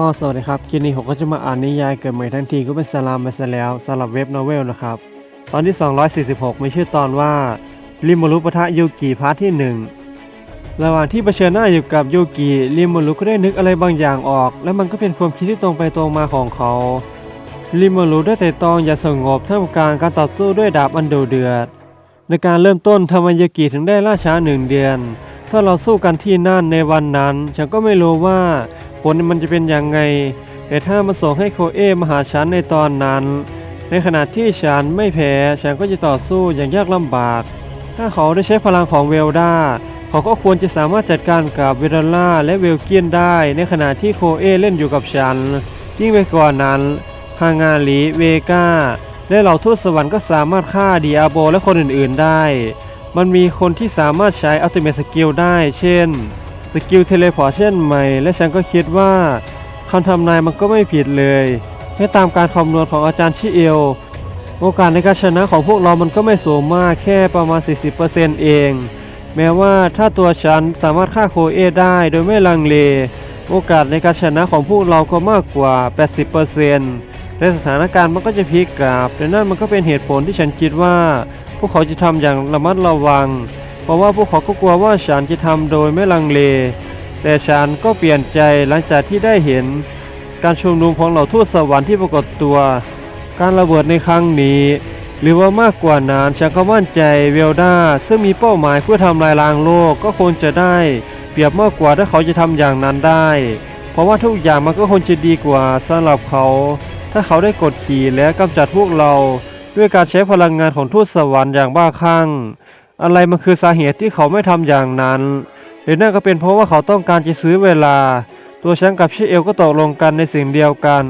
ก็สวัสดีครับคลิปนี้ผมก็จะมาอ่านนิยายเกิดใหม่ทั้งทีก็เป็นสลามไปซะแล้วสำหรับเว็บโนเวลนะครับ ตอนที่ 246 มีชื่อตอนว่าริมูรุปะทะยูกิพาร์ทที่ 1 ระหว่างที่เผชิญหน้าอยู่กับยูกิริมูรุก็ได้นึกอะไรบางอย่างออก และมันก็เป็นความคิดที่ตรงไปตรงมาของเขาริมูรุได้แต่ตองอย่าสงบท่ามกลางการต่อสู้ด้วยดาบอันดุเดือด ในการเริ่มต้นทำไมยากิถึงได้ล่าช้าหนึ่งเดือน ถ้าเราสู้กันที่นั่นในวันนั้น ฉันก็ไม่รู้ว่า ผลมันจะเป็นอยังไง แต่ถ้ามาส่งให้โคเอมาหาฉันในตอนนั้น ในขณะที่ฉันไม่แพ้ฉันก็จะต่อสู้อย่างยากลำบาก ถ้าเขาได้ใช้พลังของเวลดาเขาก็ควรจะสามารถจัดการกับเวลล่าและเวลเกียนได้ ในขณะที่โคเอเล่นอยู่กับฉัน ยิ่งไปกว่านั้นฮางาลีเวกาและเหล่าทูตสวรรค์ก็สามารถฆ่าดิอาโบและคนอื่นๆได้ มันมีคนที่สามารถใช้อัลติเม e สกิลได้ เช่น สกิลเทเลพอร์เช่นใหม่ และฉันก็คิดว่าคำทำนายมันก็ไม่ผิดเลยไม่ตามการคำนวณของอาจารย์ชิเอล โอกาสในการชนะของพวกเรามันก็ไม่สูงมากแค่ประมาณ 40%เอง แม้ว่าถ้าตัวฉันสามารถฆ่าโคเอได้โดยไม่ลังเล โอกาสในการชนะของพวกเราก็มากกว่า 80%และสถานการณ์มันก็จะพลิกกลับแต่นั่นมันก็เป็นเหตุผลที่ฉันคิดว่า พวกเขาจะทำอย่างระมัดระวัง เพราะว่าพวกเขาก็กลัวว่าฉันจะทำโดยไม่ลังเล แต่ฉันก็เปลี่ยนใจหลังจากที่ได้เห็น การชุมนุมของเหล่าทูตสวรรค์ที่ปรากฏตัว การระเบิดในครั้งนี้ หรือว่ามากกว่านั้นฉันก็มั่นใจเวลดาซึ่งมีเป้าหมายเพื่อทำลายล้างโลกก็คงจะได้ เปรียบมากกว่าถ้าเขาจะทำอย่างนั้นได้ เพราะว่าทุกอย่างมันก็คงจะดีกว่าสำหรับเขา ถ้าเขาได้กดขี่และกำจัดพวกเรา ด้วยการใช้พลังงานของทูตสวรรค์อย่างบ้าคลั่ง อะไรมันคือสาเหตุที่เขาไม่ทำอย่างนั้น หรือนั่นก็เป็นเพราะว่าเขาต้องการจะซื้อเวลา ตัวฉันกับชิเอลก็ตกลงกันในสิ่งเดียวกัน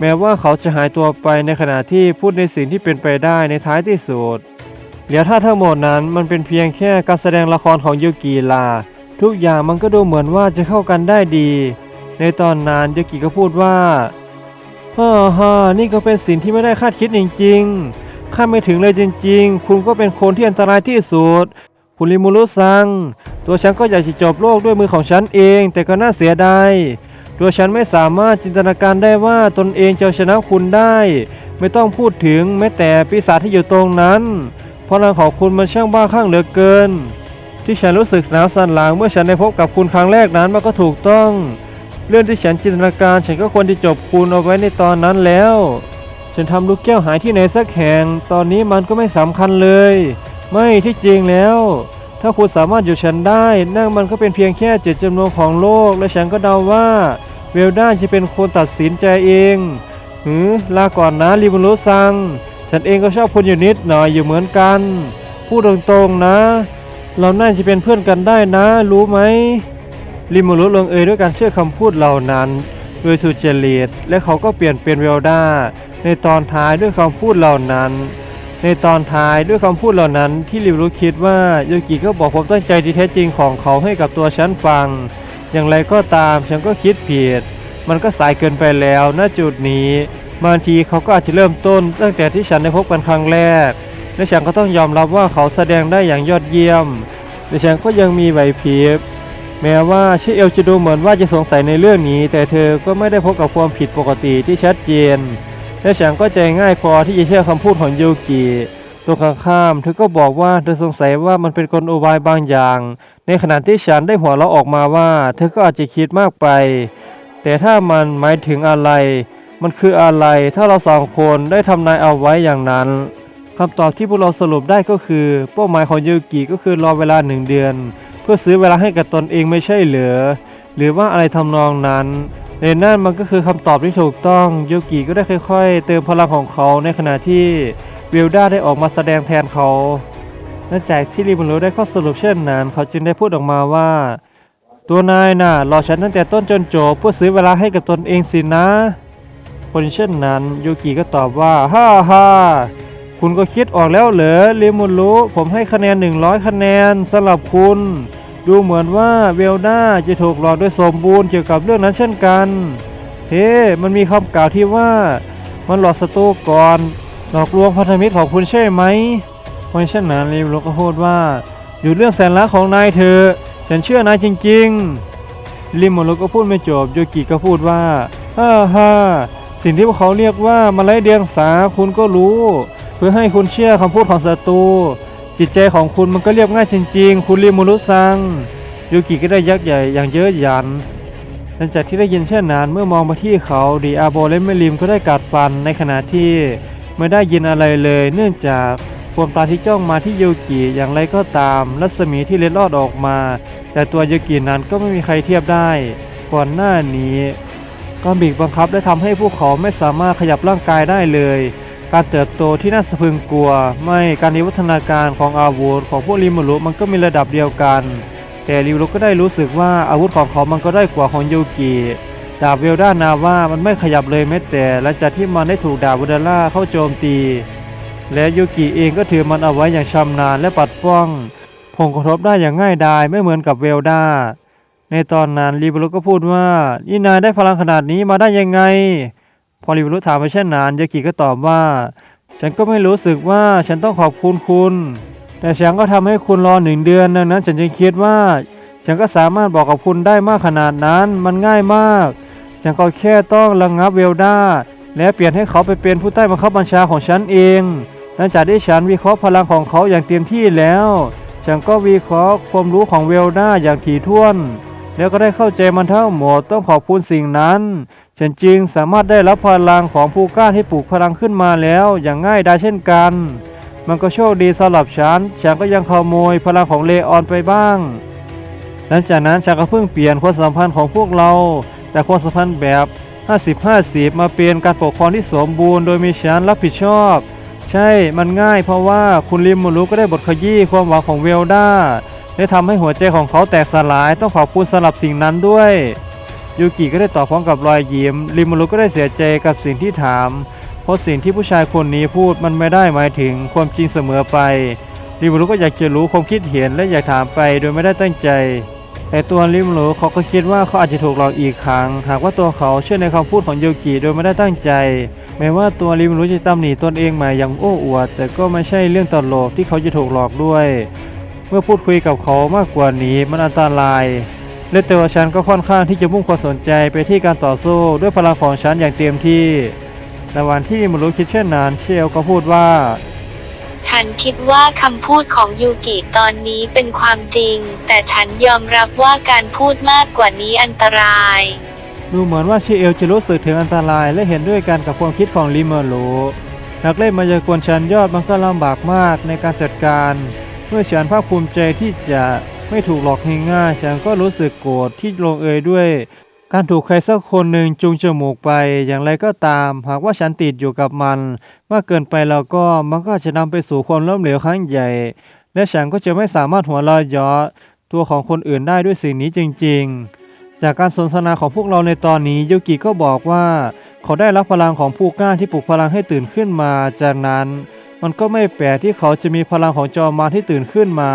แม้ว่าเขาจะหายตัวไปในขณะที่พูดในสิ่งที่เป็นไปได้ในท้ายที่สุดเดี๋ยวถ้าทั้งหมดนั้นมันเป็นเพียงแค่การแสดงละครของยูกิลา ทุกอย่างมันก็ดูเหมือนว่าจะเข้ากันได้ดี ในตอนนั้นยูกิก็พูดว่าฮ่าฮ่านี่ก็เป็นสิ่งที่ไม่ได้คาดคิดจริงๆ คาดไม่ถึงเลยจริง ๆ คุณก็เป็นคนที่อันตรายที่สุด คุณริมูรุซัง ตัวฉันก็อยากจะจบโลกด้วยมือของฉันเอง แต่ก็น่าเสียดาย ตัวฉันไม่สามารถจินตนาการได้ว่าตนเองจะชนะคุณได้ ไม่ต้องพูดถึงแม้แต่ปีศาจที่อยู่ตรงนั้นพลังของคุณมันช่างบ้าคลั่งเหลือเกิน ที่ฉันรู้สึกหนาวสั่นหลังเมื่อฉันได้พบกับคุณครั้งแรกนั้นมันก็ถูกต้อง เรื่องที่ฉันจินตนาการฉันก็ควรที่จบคุณเอาไว้ในตอนนั้นแล้ว ฉันทำลูกแก้วหายที่ไหนสักแห่ง ตอนนี้มันก็ไม่สำคัญเลย ไม่ที่จริงแล้ว ถ้าคุณสามารถอยู่ฉันได้ นั่นมันก็เป็นเพียงแค่เจตจำนวนของโลก และฉันก็เดาว่า เวลด้าจะเป็นคนตัดสินใจเองหือลาก่อนนะริบุรุซัง ฉันเองก็ชอบคุณอยู่นิดหน่อยอยู่เหมือนกัน พูดตรงๆนะ เราน่าจะเป็นเพื่อนกันได้นะ รู้ไหมริมูรุลงเอยด้วยการเชื่อคำพูดเหล่านั้น โดยสุจริตและเขาก็เปลี่ยนเป็นเวลด้า ในตอนท้ายด้วยคำพูดเหล่านั้น ในตอนท้ายด้วยคำพูดเหล่านั้นที่ริวรุคิดว่าโยกิก็บอกความตั้งใจที่แท้จริงของเขาให้กับตัวฉันฟัง อย่างไรก็ตามฉันก็คิดผิด มันก็สายเกินไปแล้วณจุดนี้บางทีเขาก็อาจจะเริ่มต้น ตั้งแต่ที่ฉันได้พบกันครั้งแรกและฉันก็ต้องยอมรับว่าเขาแสดงได้อย่างยอดเยี่ยมแต่ฉันก็ยังมีไหวพริบแม้ว่าชิเอลจะดูเหมือนว่าจะสงสัยในเรื่องนี้ แต่เธอก็ไม่ได้พบกับความผิดปกติที่ชัดเจน และฉันก็ใจง่ายพอที่จะเชื่อคำพูดของยูกิตรงกันข้ามเธอก็บอกว่าเธอสงสัยว่ามันเป็นกลอุบายบางอย่าง ในขณะที่ฉันได้หัวเราะออกมาว่า เธอก็อาจจะคิดมากไป แต่ถ้ามันหมายถึงอะไร มันคืออะไรถ้าเราสองคนได้ทำนายเอาไว้อย่างนั้นคำตอบที่พวกเราสรุปได้ก็คือ เป้าหมายของยูกิก็คือรอเวลาหนึ่งเดือน เพื่อซื้อเวลาให้กับตนเองไม่ใช่เหรือ หรือว่าอะไรทำนองนั้น ในนั่นมันก็คือคำตอบที่ถูกต้องยูกิก็ได้ค่อยๆ เติมพลังของเขาในขณะที่วิลด้าได้ออกมาแสดงแทนเขาหลังจากที่ริมูรุได้ข้อสรุปเช่นนั้น เขาจึงได้พูดออกมาว่า ตัวนายน่ะรอฉันตั้งแต่ต้นจนจบเพื่อซื้อเวลาให้กับตนเองสินะคนเช่นนั้นยูกิก็ตอบว่าฮ่าฮ่าคุณก็คิดออกแล้วเหรอริมูรุผมให้คะแนน 100 คะแนนสำหรับคุณ ดูเหมือนว่าเวลด้าจะถูกหลอกโดยสมบูรณ์เกี่ยวกับเรื่องนั้นเช่นกัน เฮ้ มันมีคำกล่าวที่ว่ามันหลอกศัตรูก่อน หลอกลวงพันธมิตรของคุณใช่ไหมเพราะฉะนั้นริมโลก็พูดว่า อยู่เรื่องแสนรักของนายเถอะฉันเชื่อนายจริงๆริมโมโลก็พูดไม่จบโยกิก็พูดว่าฮ่าฮ่าสิ่งที่พวกเขาเรียกว่ามาไล่เดียงสาคุณก็รู้ เพื่อให้คุณเชื่อคำพูดของศัตรู จิตใจของคุณมันก็เรียบง่ายจริง ๆ คุณริมูรุซังยูกิก็ได้ยักษ์ใหญ่อย่างเยอะหยันหลังจากที่ได้ยินเช่นนั้นเมื่อมองมาที่เขาดีอาโบและเมลิมก็ได้กัดฟันในขณะที่ไม่ได้ยินอะไรเลย เนื่องจากความตาที่จ้องมาที่ยูกิอย่างไรก็ตาม รัศมีที่เล็ดลอดออกมา แต่ตัวยูกินั้นก็ไม่มีใครเทียบได้ ก่อนหน้านี้การบีบบังคับได้ทำให้พวกเขาไม่สามารถขยับร่างกายได้เลย การเติบโตที่น่าสะพรึงกลัว ไม่การวิวัฒนาการของอาวุธของพวกริมูรุมันก็มีระดับเดียวกัน แต่ริวรุก็ได้รู้สึกว่าอาวุธของเขามันก็ได้กว่าของยูกิดาบเวลด้านาว่ามันไม่ขยับเลยแม้แต่หลังจากที่มันได้ถูกดาบวดาล่าเข้าโจมตี และยูกิเองก็ถือมันเอาไว้อย่างชำนาญและปัดป้องผงกระทบได้อย่างง่ายดายไม่เหมือนกับเวลด้าในตอนนั้นริวรุก็พูดว่านี่นายได้พลังขนาดนี้มาได้ยังไง พอริวรุถามไปเช่นนั้นยูกิก็ตอบว่า ฉันก็ไม่รู้สึกว่าฉันต้องขอบคุณคุณ แต่ฉันก็ทำให้คุณรอหนึ่งเดือนดังนั้นฉันจึงคิดว่า ฉันก็สามารถบอกกับคุณได้มากขนาดนั้น มันง่ายมาก ฉันก็แค่ต้องระงงับเวลดาและเปลี่ยนให้เขาไปเป็นผู้ใต้บังคับบัญชาของฉันเองหลังจากที่ฉันวิเคราะห์พลังของเขาอย่างเต็มที่แล้ว ฉันก็วิเคราะห์ความรู้ของเวลดาอย่างถี่ถ้วน แล้วก็ได้เข้าใจมันทั้งหมดต้องขอบคุณสิ่งนั้น ฉันจึงสามารถได้รับพลังของผู้กล้าที่ปลูกพลังขึ้นมาแล้วอย่างง่ายดายเช่นกัน มันก็โชคดีสำหรับฉัน ฉันก็ยังขโมยพลังของเลออนไปบ้าง หลังจากนั้นฉันก็เพิ่งเปลี่ยนความสัมพันธ์ของพวกเรา จากความสัมพันธ์แบบ 50-50 มาเป็นการปกครองที่สมบูรณ์โดยมีฉันรับผิดชอบ ใช่ มันง่ายเพราะว่าคุณริมมูรุก็ได้บทขยี้ความหวังของเวลด้าได้ทำให้หัวใจของเขาแตกสลายต้องขอบคุณสำหรับสิ่งนั้นด้วย ยูกิก็ได้ตอบพร้อมกับรอยยิ้มริมูรุก็ได้เสียใจกับสิ่งที่ถาม เพราะสิ่งที่ผู้ชายคนนี้พูดมันไม่ได้หมายถึงความจริงเสมอไปริมูรุก็อยากจะรู้ความคิดเห็นและอยากถามไปโดยไม่ได้ตั้งใจ แต่ตัวริมูรุเขาก็คิดว่าเขาอาจจะถูกหลอกอีกครั้ง หากว่าตัวเขาเชื่อในคำพูดของยูกิโดยไม่ได้ตั้งใจ แม้ว่าตัวริมูรุจะตำหนิตนเองมาอย่างโอ้อวด แต่ก็ไม่ใช่เรื่องตลกที่เขาจะถูกหลอกด้วย เมื่อพูดคุยกับเขามากกว่านี้มันอันตราย และตัวฉันก็ค่อนข้างที่จะมุ่งความสนใจไปที่การต่อสู้ด้วยพลังของฉันอย่างเต็มที่ในวันที่ริมูรุคิดเช่นนั้นเชลก็พูดว่า ฉันคิดว่าคำพูดของยูกิตอนนี้เป็นความจริง แต่ฉันยอมรับว่าการพูดมากกว่านี้อันตราย ดูเหมือนว่าชิเอลจะรู้สึกถึงอันตรายและเห็นด้วยกันกับความคิดของลิเมอร์โลนักเล่นมายากลชั้นยอดมันก็ลำบากมากในการจัดการ เมื่อฉันภาคภูมิใจที่จะ ไม่ถูกหลอกง่ายๆฉันก็รู้สึกโกรธที่ลงเอยด้วย การถูกใครสักคนหนึ่งจูงจมูกไปอย่างไรก็ตาม หากว่าฉันติดอยู่กับมัน มากเกินไปแล้วก็มันก็จะนำไปสู่ความล้มเหลวครั้งใหญ่ และฉันก็จะไม่สามารถหัวเราะเยาะตัวของคนอื่นได้ด้วยสิ่งนี้จริง ๆจากการสนทนาของพวกเราในตอนนี้ยูกิก็บอกว่า เขาได้รับพลังของผู้กล้าที่ปลุกพลังให้ตื่นขึ้นมา จากนั้น มันก็ไม่แปลกที่เขาจะมีพลังของจอมมารที่ตื่นขึ้นมา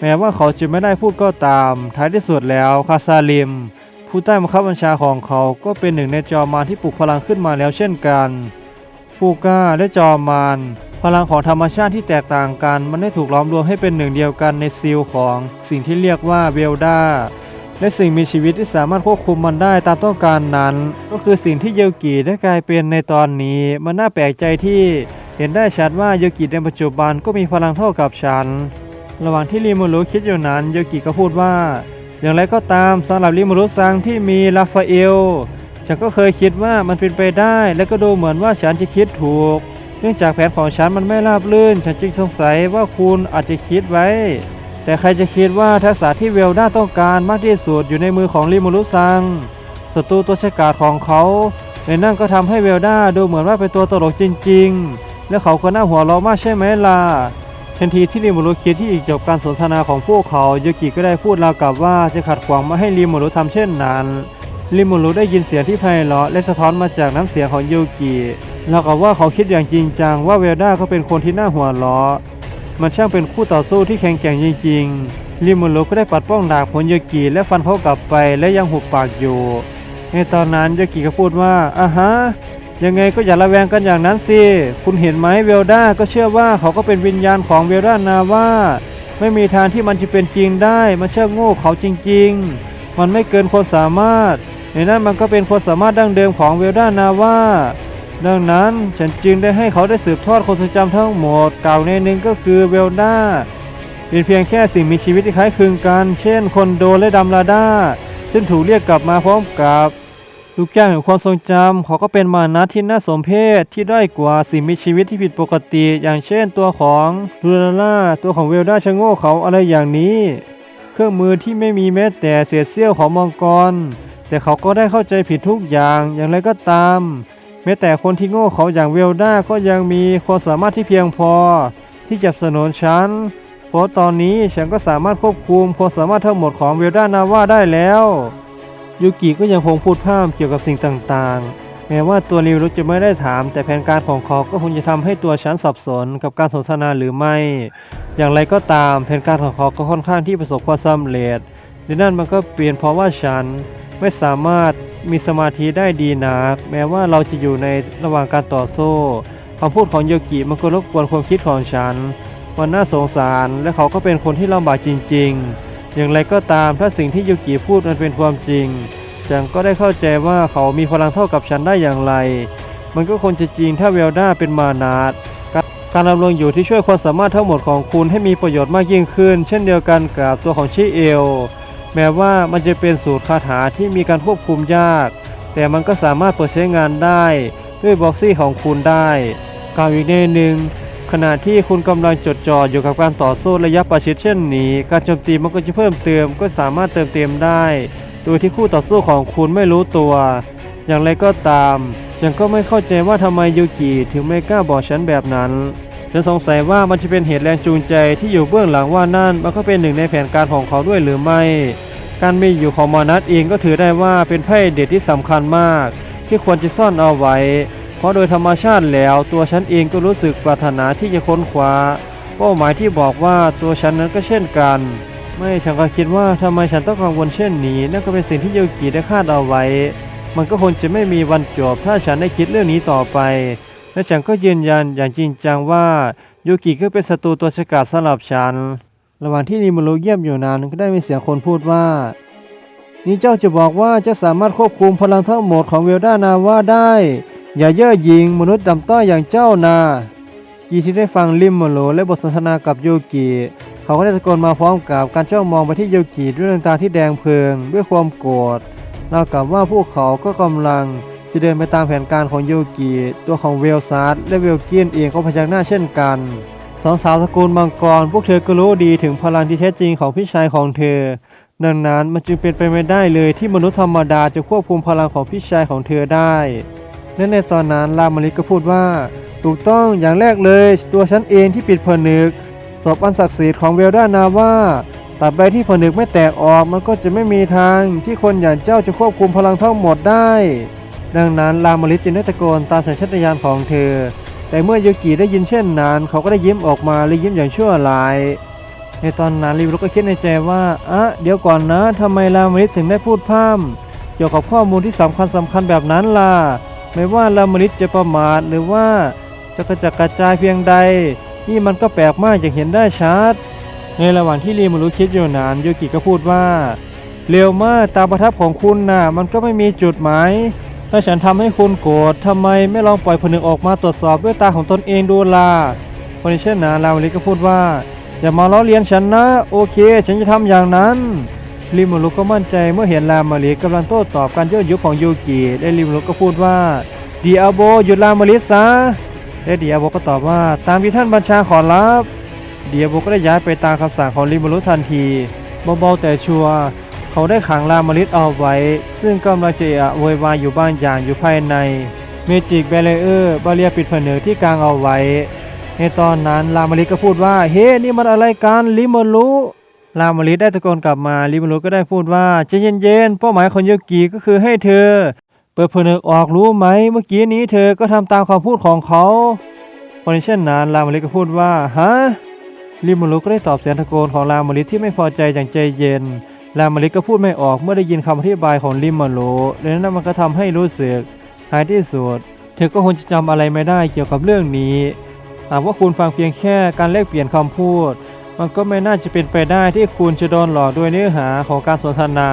แม้ว่าเขาจะไม่ได้พูดก็ตาม ท้ายที่สุดแล้วคาซาลิม ผู้ใต้บังคับบัญชาของเขาก็เป็นหนึ่งในจอมมารที่ปลุกพลังขึ้นมาแล้วเช่นกันผู้กล้าและจอมมารพลังของธรรมชาติที่แตกต่างกัน มันได้ถูกล้อมรวมให้เป็นหนึ่งเดียวกันในซีลของสิ่งที่เรียกว่าเวลดาและสิ่งมีชีวิตที่สามารถควบคุมมันได้ตามต้องการนั้น ก็คือสิ่งที่เยลกิได้กลายเป็นในตอนนี้ มันน่าแปลกใจที่เห็นได้ชัดว่าเยลกิในปัจจุบันก็มีพลังเท่ากับฉัน ระหว่างที่ริมูรุคิดอยู่นั้นเยกิก็พูดว่า อย่างไรก็ตามสำหรับริมูรุซังที่มีราฟาเอลฉันก็เคยคิดว่ามันเป็นไปได้ และก็ดูเหมือนว่าฉันจะคิดถูก เนื่องจากแผนของฉันมันไม่ราบรื่น ฉันจึงสงสัยว่าคุณอาจจะคิดไว้ แต่ใครจะคิดว่าทักษะที่เวลด้าต้องการมากที่สุดอยู่ในมือของริมูรุซังศัตรูตัวฉกาจของเขาในนั่นก็ทำให้เวลด้าดูเหมือนว่าเป็นตัวตลกจริง ๆ และเขาก็น่าหัวเราะมากใช่ไหมล่ะ ทันทีที่ริมูรุคิดที่อีกจบการสนทนาของพวกเขาโยกิก็ได้พูดราวกับว่าจะขัดขวางไม่ให้ริมูรุทำเช่นนั้นริมูรุได้ยินเสียงที่ไพเราะและสะท้อนมาจากน้ำเสียงของโยกิราวกับว่าเขาคิดอย่างจริงจังว่าเวลด้าก็เป็นคนที่น่าหัวเราะมันช่างเป็นคู่ต่อสู้ที่แข็งแกร่งจริงๆริมูรุก็ได้ปัดป้องดาบของยูกิและฟันเขากลับไปและยังหุบปากอยู่ในตอนนั้นโยกิก็พูดว่าอะฮะ ยังไงก็อย่าระแวงกันอย่างนั้นสิ คุณเห็นไหมเวลด้าก็เชื่อว่าเขาก็เป็นวิญญาณของเวลด้านาว่าไม่มีทางที่มันจะเป็นจริงได้ มันเชื่อโง่เขาจริง ๆ มันไม่เกินความสามารถ ในนั้นมันก็เป็นความสามารถดั้งเดิมของเวลด้านาว่า ดังนั้นฉันจึงได้ให้เขาได้สืบทอดความทรงจำทั้งหมดกล่าวในหนึ่งก็คือเวลด้าเป็นเพียงแค่สิ่งมีชีวิตที่คล้ายคลึงกัน เช่น คนโดและดัมลาด้าซึ่งถูกเรียกกลับมาพร้อมกับ ลูกแก้วแห่งความทรงจำเขาก็เป็นมานะที่น่าสมเพชที่ด้อยกว่าสิ่งมีชีวิตที่ผิดปกติ อย่างเช่นตัวของลูลาล่าตัวของเวลด้าชะโง่เขาอะไรอย่างนี้ เครื่องมือที่ไม่มีแม้แต่เศษเสี้ยวของมังกร แต่เขาก็ได้เข้าใจผิดทุกอย่างอย่างไรก็ตาม แม้แต่คนที่โง่เขาอย่างเวลด้าก็ยังมีความสามารถที่เพียงพอ ที่จะสนับสนุนฉันเพราะตอนนี้ฉันก็สามารถควบคุมความสามารถทั้งหมดของเวลด้านาว่าได้แล้ว ยูกิก็ยังคงพูดพร่ำเกี่ยวกับสิ่งต่างๆ แม้ว่าตัวริวรุจะไม่ได้ถาม แต่แผนการของเขาก็คงจะทำให้ตัวฉันสับสนกับการสนทนาหรือไม่ อย่างไรก็ตามแผนการของเขาก็ค่อนข้างที่ประสบความสำเร็จดังนั้นมันก็เปลี่ยนเพราะว่าฉันไม่สามารถมีสมาธิได้ดีนัก แม้ว่าเราจะอยู่ในระหว่างการต่อสู้คำพูดของโยกิมันก็รบกวนความคิดของฉัน มันน่าสงสารและเขาก็เป็นคนที่ลำบากจริง ๆ อย่างไรก็ตามถ้าสิ่งที่โยกิพูดมันเป็นความจริงฉันก็ได้เข้าใจว่าเขามีพลังเท่ากับฉันได้อย่างไร มันก็คงจะจริงถ้าเวลด้าเป็นมานาดการการดำรงอยู่ที่ช่วยความสามารถทั้งหมดของคุณให้มีประโยชน์มากยิ่งขึ้น เช่นเดียวกันกับตัวของชิเอล แม้ว่ามันจะเป็นสูตรคาถาที่มีการควบคุมยาก แต่มันก็สามารถเปิดใช้งานได้ ด้วยบ็อกซี่ของคุณได้กล่าวอีกในหนึ่ง ขณะที่คุณกำลังจดจ่ออยู่กับการต่อสู้ระยะประชิดเช่นนี้ การโจมตีมันก็จะเพิ่มเติมก็สามารถเติมเต็มได้ โดยที่คู่ต่อสู้ของคุณไม่รู้ตัว อย่างไรก็ตาม ฉันก็ไม่เข้าใจว่าทำไมยูกิถึงไม่กล้าบอกฉันแบบนั้น ฉันสงสัยว่ามันจะเป็นเหตุแรงจูงใจที่อยู่เบื้องหลังว่านั่นมันก็เป็นหนึ่งในแผนการของเขาด้วยหรือไม่ การมีอยู่ของมานัทเองก็ถือได้ว่าเป็นไพ่เด็ดที่สำคัญมาก ที่ควรจะซ่อนเอาไว้ เพราะโดยธรรมชาติแล้วตัวฉันเองก็รู้สึกปรารถนาที่จะค้นคว้า เป้าหมายที่บอกว่าตัวฉันนั้นก็เช่นกัน ไม่ฉันก็คิดว่าทำไมฉันต้องกังวลเช่นนี้ นั่นก็เป็นสิ่งที่โยกิได้คาดเอาไว้ มันก็คงจะไม่มีวันจบถ้าฉันได้คิดเรื่องนี้ต่อไป และฉันก็ยืนยันอย่างจริงจังว่าโยกิก็เป็นศัตรูตัวฉกาจสำหรับฉัน ระหว่างที่นิมุรุเยี่ยมอยู่นานก็ได้มีเสียงคนพูดว่านี่เจ้าจะบอกว่าจ้าสามารถควบคุมพลังทั้งหมดของเวลด้านาว่าได้ อย่าเย่อหยิ่งมนุษย์ดำต้อยอย่างเจ้านากีที่ได้ฟังลิมโมโลและบทสนทนากับโยกิเขาก็ได้ตะโกนมาพร้อมกับการจ้องมองไปที่โยกิด้วยดวงตาที่แดงเพลิงด้วยความโกรธราวกับว่าพวกเขาก็กำลังจะเดินไปตามแผนการของโยกิตัวของเวลซาร์และเวลเกียนเองก็พยักหน้าเช่นกันสองสาวตะกูลมังกรพวกเธอก็รู้ดีถึงพลังที่แท้จริงของพี่ชายของเธอ ดังนั้นมันจึงเป็นไปไม่ได้เลยที่มนุษย์ธรรมดาจะควบคุมพลังของพี่ชายของเธอได้ และในตอนนั้นรามลิกก็พูดว่า ถูกต้องอย่างแรกเลยตัวฉันเองที่ปิดผนึกศพอันศักดิ์สิทธิ์ของเวลด้านาว่าตราบใดที่ผนึกไม่แตกออกมันก็จะไม่มีทางที่คนอย่างเจ้าจะควบคุมพลังทั้งหมดได้ ดังนั้นรามลิกจึงได้ตะโกนตามสัญชาตญาณของเธอ แต่เมื่อโยกิได้ยินเช่นนั้น เขาก็ได้ยิ้มออกมาและยิ้มอย่างชั่วร้าย ในตอนนั้นริวรุก็คิดในใจว่าอะเดี๋ยวก่อนนะทำไมรามลิกถึงได้พูดพร่ำเกี่ยวกับข้อมูลที่สำคัญสำคัญแบบนั้นล่ะ ไม่ว่ารามลิกจะประมาทหรือว่าจะกระจัดกระจายเพียงใด นี่มันก็แปลกมากอย่างเห็นได้ชัด ในระหว่างที่รีมุรุคิดอยู่นานโยกิก็พูดว่าเร็วมากตาประทับของคุณน่ะ มันก็ไม่มีจุดหมาย ถ้าฉันทำให้คุณโกรธทำไมไม่ลองปล่อยผนึกออกมาตรวจสอบด้วยตาของตนเองดูล่ะคนเช่นนั้นรามลิกก็พูดว่าอย่ามาล้อเลียนฉันนะ โอเค ฉันจะทำอย่างนั้น ริมุรุก็มั่นใจเมื่อเห็นรามาลิกกำลังโต้ตอบการยั่วยุของยูกิและริมุรุก็พูดว่าดีอาโบหยุดรามาลิซะและดีอาโบก็ตอบว่าตามที่ท่านบัญชาขอรับเดียโบก็ได้ย้ายไปตามคำสั่งของริมุรุทันทีเบาๆแต่ชัวร์เขาได้ขังรามาลิตเอาไว้ ซึ่งกำลังจะเอะโวยวายอยู่บางอย่างอยู่ภายในเมจิกแบเลเออร์บาเรียปิดผนึกที่กลางเอาไว้ ในตอนนั้นรามาลิก็พูดว่า เฮ้นี่มันอะไรกันริมุรุ รามลิตได้ตะโกนกลับมาริมุรุก็ได้พูดว่าใจเย็นๆเป้าหมายของโยกิก็คือให้เธอ เปิดเผนึกออกรู้ไหมเมื่อกี้นี้เธอก็ทำตามคำพูดของเขาคนเช่นนั้นรามลิตก็พูดว่าฮะริมุรุก็ได้ตอบเสียงตะโกนของรามลิตที่ไม่พอใจอย่างใจเย็นรามลิตก็พูดไม่ออกเมื่อได้ยินคำอธิบายของริมุรุดังนั้นมันก็ทำให้รู้สึกหายที่สุดเธอก็คงจะจำอะไรไม่ได้เกี่ยวกับเรื่องนี้หากว่าคุณฟังเพียงแค่การแลกเปลี่ยนคำพูด มันก็ไม่น่าจะเป็นไปได้ที่คุณจะโดนหลอกด้วยเนื้อหาของการสนทนา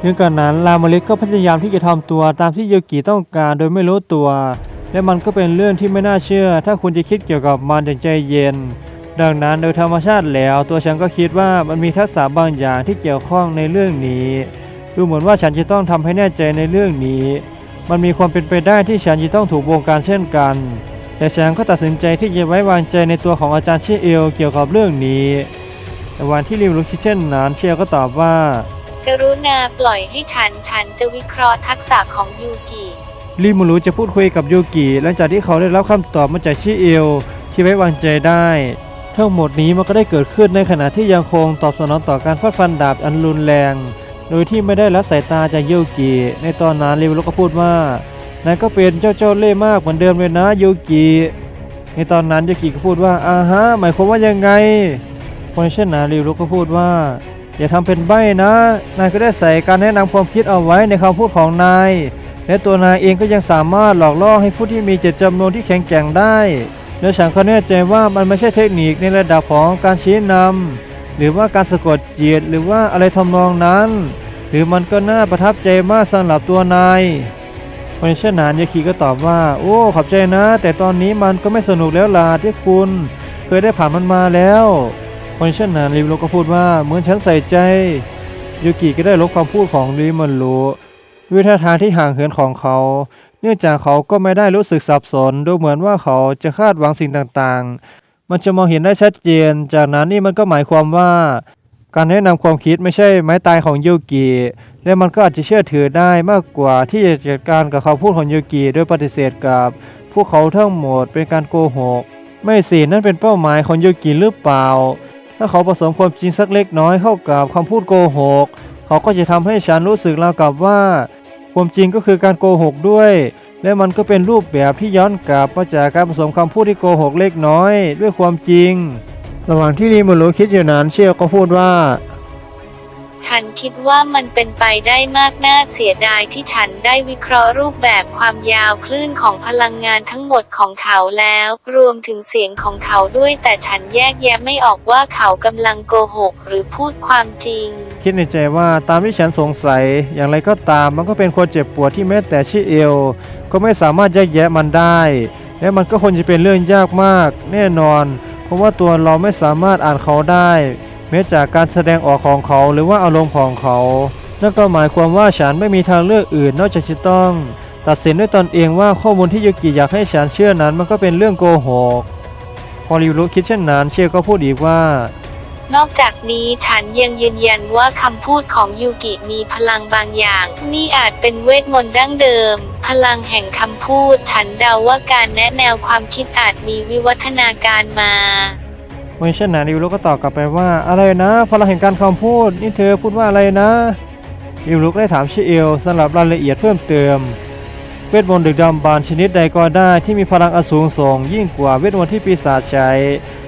เนื่องจากนั้นรามลิกก็พยายามที่จะทำตัวตามที่โยกิต้องการโดยไม่รู้ตัว และมันก็เป็นเรื่องที่ไม่น่าเชื่อ ถ้าคุณจะคิดเกี่ยวกับมันอย่างใจเย็น ดังนั้นโดยธรรมชาติแล้วตัวฉันก็คิดว่ามันมีทักษะบางอย่างที่เกี่ยวข้องในเรื่องนี้ดูเหมือนว่าฉันจะต้องทำให้แน่ใจในเรื่องนี้ มันมีความเป็นไปได้ที่ฉันจะต้องถูกวงการเช่นกัน แต่ฉันก็ตัดสินใจที่จะไว้วางใจในตัวของอาจารย์เชเอลเกี่ยวกับเรื่องนี้แต่วันที่ริวรู้คิดเช่นนั้นเชียก็ตอบว่า กรุณาปล่อยให้ฉันฉันจะวิเคราะห์ทักษะของยูกิริมูรุจะพูดคุยกับยูกิหลังจากที่เขาได้รับคำตอบมาจากชิเอลที่ไว้วางใจได้ ทั้งหมดนี้มันก็ได้เกิดขึ้นในขณะที่ยังคงตอบสนองต่อการฟาดฟันดาบอันรุนแรง โดยที่ไม่ได้รับสายตาจากยูกิในตอนนั้นริมูรุก็พูดว่า นายก็เป็นเจ้าเจ้าเล่ห์มากเหมือนเดิมเลยนะยูกิในตอนนั้นยูกิก็พูดว่าอาฮะหมายความว่ายังไงเพราะเช่นนั้นริมูรุก็พูดว่า อย่าทำเป็นใบ้นะนายก็ได้ใส่การแนะนำความคิดเอาไว้ในคำพูดของนายและตัวนายเองก็ยังสามารถหลอกล่อให้ผู้ที่มีเจตจำนวนที่แข็งแกร่งได้และฉันก็แน่ใจว่ามันไม่ใช่เทคนิคในระดับของการชี้นำหรือว่าการสะกดจิตหรือว่าอะไรทำนองนั้น หรือมันก็น่าประทับใจมากสำหรับตัวนาย คนเช่นนั้นยาคีก็ตอบว่า โอ้ขอบใจนะ แต่ตอนนี้มันก็ไม่สนุกแล้วล่ะที่คุณเคยได้ผ่านมันมาแล้วคนเช่นนั้นริวโรก็พูดว่าเหมือนฉันใส่ใจยูกิก็ได้ลบคำพูดของริมันรด้วยท่าทางที่ห่างเหินของเขา เนื่องจากเขาก็ไม่ได้รู้สึกสับสน ดูเหมือนว่าเขาจะคาดหวังสิ่งต่างๆ มันจะมองเห็นได้ชัดเจน จากนั้นนี่มันก็หมายความว่า การแนะนำความคิดไม่ใช่ไม้ตายของยูกิ และมันก็อาจจะเชื่อถือได้มากกว่าที่จะจัดการกับคำพูดของยูกิโดยปฏิเสธกับ พวกเขาทั้งหมดเป็นการโกหก ไม่สินั่นเป็นเป้าหมายของยูกิหรือเปล่า ถ้าเขาผสมความจริงสักเล็กน้อยเข้ากับคำพูดโกหก เขาก็จะทำให้ฉันรู้สึกราวกับว่า ความจริงก็คือการโกหกด้วย และมันก็เป็นรูปแบบที่ย้อนกลับมาจากการผสมคำพูดที่โกหกเล็กน้อย ด้วยความจริง ระหว่างที่รีมูรุคิดอยู่นั้นเชียวก็พูดว่า ฉันคิดว่ามันเป็นไปได้มากน่าเสียดายที่ฉันได้วิเคราะห์รูปแบบความยาวคลื่นของพลังงานทั้งหมดของเขาแล้ว รวมถึงเสียงของเขาด้วยแต่ฉันแยกแยะไม่ออกว่าเขากำลังโกหกหรือพูดความจริง คิดในใจว่าตามที่ฉันสงสัย อย่างไรก็ตามมันก็เป็นความเจ็บปวดที่แม้แต่ชิเอล ก็ไม่สามารถแยกแยะมันได้ และมันก็คงจะเป็นเรื่องยากมาก แน่นอน เพราะว่าตัวเราไม่สามารถอ่านเขาได้ แม้จากการแสดงออกของเขาหรือว่าอารมณ์ของเขานั่นก็หมายความว่าฉันไม่มีทางเลือกอื่นนอกจากจะต้อง ตัดสินด้วยตนเองว่าข้อมูลที่ยูกิอยากให้ฉันเชื่อนั้นมันก็เป็นเรื่องโกหกพอริวรุคิดเช่นนั้นเชียก็พูดอีกว่า นอกจากนี้ฉันยังยืนยันว่าคำพูดของยูกิมีพลังบางอย่าง นี่อาจเป็นเวทมนต์ดั้งเดิม พลังแห่งคำพูด ฉันเดาว่าการแนะแนวความคิดอาจมีวิวัฒนาการมา เมื่อเช่นนั้นริวรุก็ตอบกลับไปว่าอะไรนะพลังแห่งการคำพูดนี่เธอพูดว่าอะไรนะริวรุก็ได้ถามชิเอลสำหรับรายละเอียดเพิ่มเติมเวทมนต์ดึกดำบรรชนิดใดก็ได้ที่มีพลังอสูงส่ง ยิ่งกว่าเวทมนต์ที่ปีศาจใช้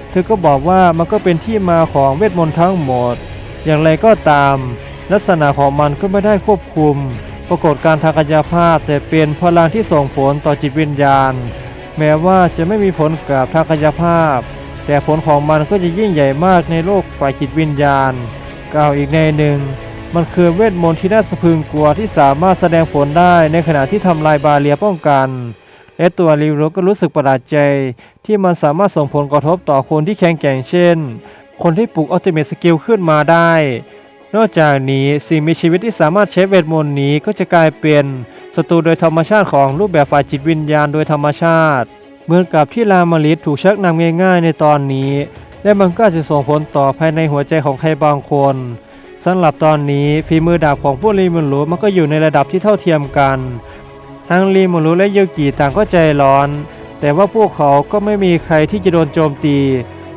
เธอก็บอกว่ามันก็เป็นที่มาของเวทมนต์ทั้งหมด อย่างไรก็ตาม ลักษณะของมันก็ไม่ได้ควบคุม ปรากฏการทางกายภาพแต่เป็นพลังที่ส่งผลต่อจิตวิญญาณ แม้ว่าจะไม่มีผลกับทางกายภาพ แต่ผลของมันก็จะยิ่งใหญ่มากในโลกฝ่ายจิตวิญญาณ กล่าวอีกในหนึ่ง มันคือเวทมนต์ที่น่าสะพึงกลัวที่สามารถแสดงผลได้ในขณะที่ทำลายบาเรียป้องกัน และตัวริวโรก็รู้สึกประหลาดใจ ที่มันสามารถส่งผลกระทบต่อคนที่แข็งแกร่งเช่น คนที่ปลุกอัลติเมทสกิลขึ้นมาได้ นอกจากนี้สิ่งมีชีวิตที่สามารถใช้เวทมนต์นี้ก็จะกลายเป็นศัตรูโดยธรรมชาติของรูปแบบฝ่ายจิตวิญญาณโดยธรรมชาติ เหมือนกับที่ลามาริสถูกชักนำง่ายๆในตอนนี้ และมันก็จะส่งผลต่อภายในหัวใจของใครบางคนสำหรับตอนนี้ฝีมือดาบของพวกรีมุนรุมันก็อยู่ในระดับที่เท่าเทียมกัน ทั้งรีมุนรุและยูกิต่างก็ใจร้อน แต่ว่าพวกเขาก็ไม่มีใครที่จะโดนโจมตี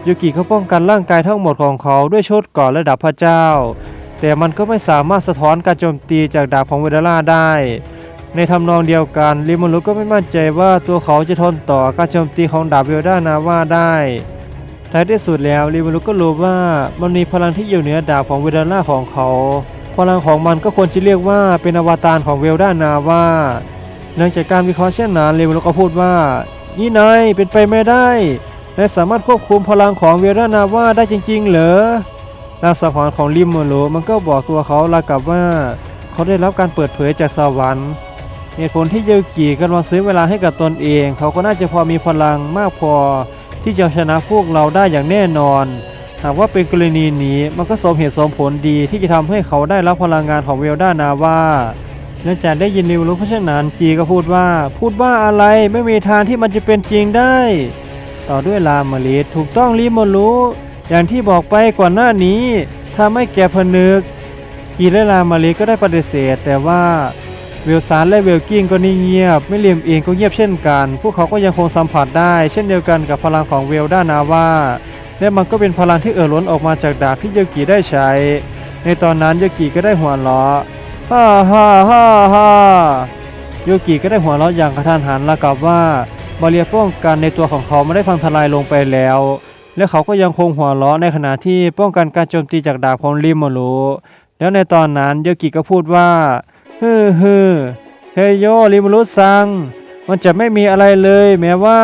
ยูกิก็ป้องกันร่างกายทั้งหมดของเขาด้วยชุดกราะระดับพระเจ้า แต่มันก็ไม่สามารถสะท้อนการโจมตีจากดาบของเวเดล่าได้ ในทำนองเดียวกันริมูรุก็ไม่มั่นใจว่าตัวเขาจะทนต่อการโจมตีของดาบเวลดานาว่าได้ท้ายที่สุดแล้วริมูรุก็รู้ว่ามันมีพลังที่อยู่เหนือดาบของเวลด้าของเขา พลังของมันก็ควรจะเรียกว่าเป็นอวตารของเวลดานาว่าหลังจากการวิเคราะห์เช่นนั้นริมูรุก็พูดว่า นี่นายเป็นไปไม่ได้นายสามารถควบคุมพลังของเวลดานาว่าได้จริง ๆ เหรอนางสังหรณ์ของริมโมโรมันก็บอกตัวเขาลากับว่า เขาได้รับการเปิดเผยจากสวรรค์ เหตุผลที่เยูกิกำลังซื้อเวลาให้กับตนเอง เขาก็น่าจะพอมีพลังมากพอ ที่จะชนะพวกเราได้อย่างแน่นอน หากว่าเป็นกรณีนี้มันก็สมเหตุสมผลดีที่จะทำให้เขาได้รับพลังงานของเวลด้านาว่าและจากได้ยินริวรู้เพราะฉะนั้นจีก็พูดว่า พูดว่าอะไรไม่มีทางที่มันจะเป็นจริงได้ ต่อด้วยลามาลิสถูกต้องรีโมรู้ อย่างที่บอกไปก่อนหน้านี้ ถ้าไม่แก่พนึกกีและลามาลิสก็ได้ปฏิเสธ แต่ว่า เวลซานและเวลกิ้งก็นิ่งเงียบ ไม่เลียมเองก็เงียบเช่นกัน พวกเขาก็ยังคงสัมผัสได้ เช่นเดียวกันกับพลังของเวลด้านาว่าและมันก็เป็นพลังที่เอ่อล้นออกมาจากดาบที่โยกิได้ใช้ ในตอนนั้นโยกิก็ได้หัวเราะฮ่าฮ่าฮ่าฮ่าโยกิก็ได้หัวเราะอย่างกระทันหันแล้วกับว่าบาเรียป้องกันในตัวของเขาไม่ได้พังทลายลงไปแล้ว และเขาก็ยังคงหัวเราะในขณะที่ป้องกันการโจมตีจากดาบของริมารุแล้วในตอนนั้นโยกิก็พูดว่า ฮึมฮึมเทโยริมารุซัง มันจะไม่มีอะไรเลย แม้ว่า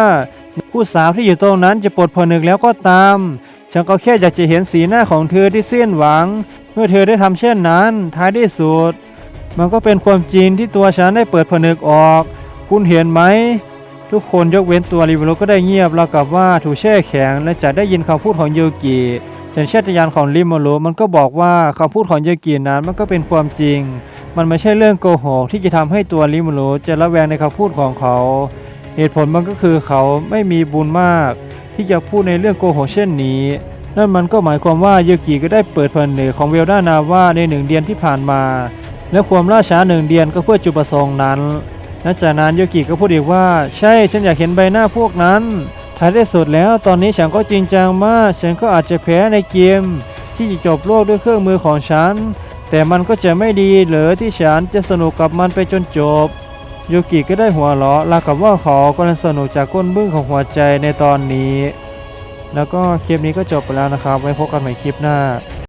ผู้สาวที่อยู่ตรงนั้นจะปลดผนึกแล้วก็ตาม ฉันก็แค่อยากจะเห็นสีหน้าของเธอที่เสิ้นหวัง เมื่อเธอได้ทำเช่นนั้น ท้ายที่สุด มันก็เป็นความจริงที่ตัวฉันได้เปิดผนึกออก คุณเห็นไหม ทุกคนยกเว้นตัวริวโรก็ได้เงียบราวกับว่าถูกแช่แข็งและจะได้ยินคำพูดของโยกิ สัญชาตญาณของริโมโรมันก็บอกว่าคำพูดของโยกินั้นมันก็เป็นความจริง มันไม่ใช่เรื่องโกหกที่จะทำให้ตัวริโมโรจะระแวงในคำพูดของเขา เหตุผลมันก็คือเขาไม่มีบุญมาก ที่จะพูดในเรื่องโกหกเช่นนี้ นั่นมันก็หมายความว่าโยกิก็ได้เปิดเผยเหนือของเวลด้านาว่าในหนึ่งเดือนที่ผ่านมา และความล่าช้าหนึ่งเดือนก็เพื่อจุดประสงค์นั้นและจากนั้นโยกิก็พูดอีกว่า ใช่ฉันอยากเห็นใบหน้าพวกนั้น ท้ายที่สุดแล้วตอนนี้ฉันก็จริงจังมาก ฉันก็อาจจะแพ้ในเกม ที่จะจบโลกด้วยเครื่องมือของฉัน แต่มันก็จะไม่ดีเหรอที่ฉันจะสนุกกับมันไปจนจบโยกิก็ได้หัวเราะราวกับว่าเขากำลังสนุกจากก้นบึ้งของหัวใจในตอนนี้ แล้วก็คลิปนี้ก็จบไปแล้วนะครับ ไว้พบกันใหม่คลิปหน้า